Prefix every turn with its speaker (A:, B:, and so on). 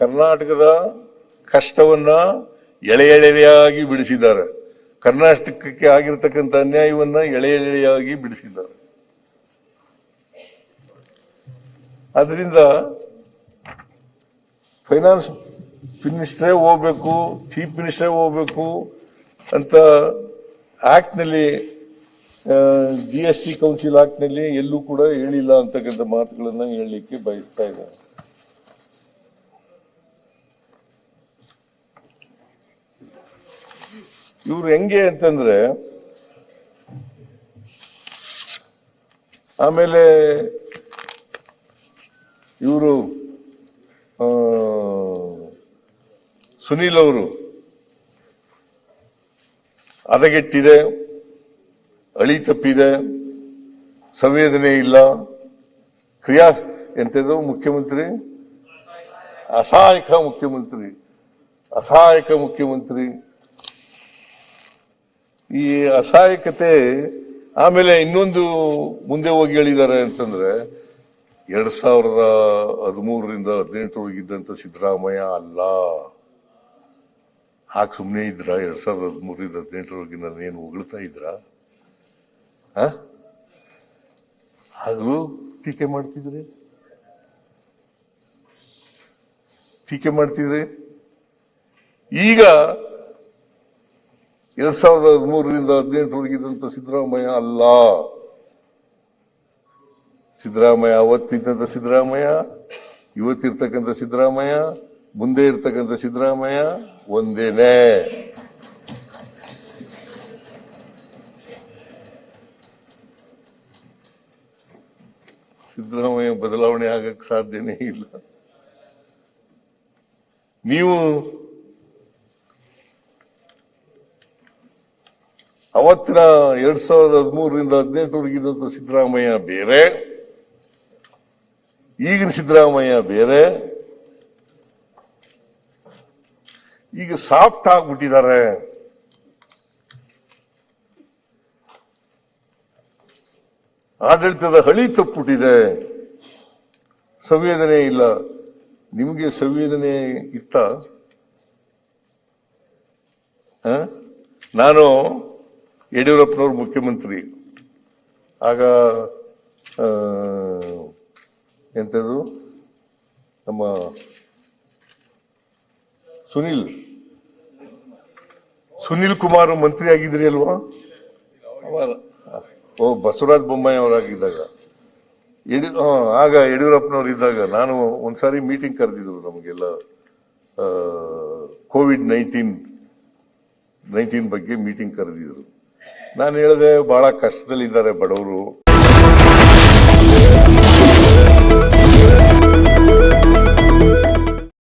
A: ಕರ್ನಾಟಕದ ಕಷ್ಟವನ್ನ ಎಳೆ ಎಳೆಯಾಗಿ ಬಿಡಿಸಿದ್ದಾರೆ. ಕರ್ನಾಟಕಕ್ಕೆ ಆಗಿರ್ತಕ್ಕಂಥ ಅನ್ಯಾಯವನ್ನ ಎಳೆ ಎಳೆಯಾಗಿ ಬಿಡಿಸಿದ್ದಾರೆ. ಅದರಿಂದ ಫೈನಾನ್ಸ್ ಮಿನಿಸ್ಟ್ರೇ ಹೋಗ್ಬೇಕು, ಚೀಫ್ ಮಿನಿಸ್ಟ್ರೇ ಹೋಗ್ಬೇಕು ಅಂತ ಆಕ್ಟ್ನಲ್ಲಿ ಜಿ ಎಸ್ ಟಿ ಕೌನ್ಸಿಲ್ ಆಕ್ಟ್ನಲ್ಲಿ ಎಲ್ಲೂ ಕೂಡ ಹೇಳಿಲ್ಲ ಅಂತಕ್ಕಂಥ ಮಾತುಗಳನ್ನ ಹೇಳಲಿಕ್ಕೆ ಬಯಸ್ತಾ ಇದ್ದಾರೆ ಇವ್ರು ಹೆಂಗೆ ಅಂತಂದ್ರೆ, ಆಮೇಲೆ ಇವರು ಸುನೀಲ್ ಅವರು ಹದಗೆಟ್ಟಿದೆ ಅಳಿ ತಪ್ಪಿದೆ, ಸಂವೇದನೆ ಇಲ್ಲ, ಕ್ರಿಯಾ ಎಂತದು ಮುಖ್ಯಮಂತ್ರಿ? ಅಸಹಾಯಕ ಮುಖ್ಯಮಂತ್ರಿ. ಅಸಹಾಯಕ ಮುಖ್ಯಮಂತ್ರಿ. ಈ ಅಸಹಾಯಕತೆ ಆಮೇಲೆ ಇನ್ನೊಂದು ಮುಂದೆ ಹೋಗಿ ಹೇಳಿದ್ದಾರೆ ಅಂತಂದ್ರೆ ಎರಡ್ ಸಾವಿರದ ಹದಿಮೂರರಿಂದ ಹದಿನೆಂಟರವರೆಗಿದ್ದಂತ ಸಿದ್ದರಾಮಯ್ಯ ಅಲ್ಲ. ಹಾಕ್ ಸುಮ್ನೆ ಇದ್ರ, ಎರಡ್ ಸಾವಿರದ ಹದಿಮೂರರಿಂದ ಹದಿನೆಂಟರವರೆಗೆ ಏನು ಹೊಗಳ್ತಾ ಇದ್ರ? ಆಗ್ಲೂ ಟೀಕೆ ಮಾಡ್ತಿದ್ರಿ? ಟೀಕೆ ಮಾಡ್ತಿದ್ರಿ? ಈಗ ಎರಡ್ ಸಾವಿರದ ಹದಿಮೂರರಿಂದ ಹದಿನೆಂಟರವರೆಗಿದ್ದಂತ ಸಿದ್ದರಾಮಯ್ಯ ಅಲ್ಲ. ಸಿದ್ದರಾಮಯ್ಯ ಅವತ್ತಿದ್ದಂತ ಸಿದ್ದರಾಮಯ್ಯ ಇವತ್ತಿರ್ತಕ್ಕಂಥ ಸಿದ್ದರಾಮಯ್ಯ, ಮುಂದೆ ಇರ್ತಕ್ಕಂಥ ಸಿದ್ದರಾಮಯ್ಯ ಒಂದೇನೆ. ಸಿದ್ದರಾಮಯ್ಯ ಬದಲಾವಣೆ ಆಗಕ್ಕೆ ಸಾಧ್ಯನೇ ಇಲ್ಲ. ನೀವು ಅವತ್ತಿನ ಎರಡ್ ಸಾವಿರದ ಹದಿಮೂರರಿಂದ ಹದಿನೆಂಟರವರೆಗಿದ್ದಂತ ಸಿದ್ದರಾಮಯ್ಯ ಬೇರೆ, ಈಗಿನ ಸಿದ್ದರಾಮಯ್ಯ ಬೇರೆ. ಈಗ ಸಾಫ್ಟ್ ಆಗ್ಬಿಟ್ಟಿದ್ದಾರೆ. ಆಡಳಿತದ ಹಳಿ ತಪ್ಪುಟ್ಟಿದೆ ಸಂವೇದನೆ ಇಲ್ಲ. ನಿಮಗೆ ಸಂವೇದನೆ ಇತ್ತ? ನಾನು ಯಡಿಯೂರಪ್ಪನವರು ಮುಖ್ಯಮಂತ್ರಿ. ಆಗ ಎಂಥದ್ದು ನಮ್ಮ ಸುನಿಲ್. ಸುನಿಲ್ ಕುಮಾರ್ ಮಂತ್ರಿ ಆಗಿದ್ರಿ ಅಲ್ವಾ? ಓ ಬಸವರಾಜ ಬೊಮ್ಮಾಯಿ ಅವರಾಗಿದ್ದಾಗ. ಯಡಿ ಆಗ ಯಡಿಯೂರಪ್ಪನವ್ರು ಇದ್ದಾಗ ನಾನು ಒಂದ್ಸಾರಿ ಮೀಟಿಂಗ್ ಕರೆದಿದ್ರು ನಮಗೆಲ್ಲ ಕೋವಿಡ್ ನೈನ್ಟೀನ್ ನೈನ್ಟೀನ್ ಬಗ್ಗೆ ಮೀಟಿಂಗ್ ಕರೆದಿದ್ರು. ನಾನು ಹೇಳಿದೆ ಬಹಳ ಕಷ್ಟದಲ್ಲಿದ್ದಾರೆ ಬಡವರು.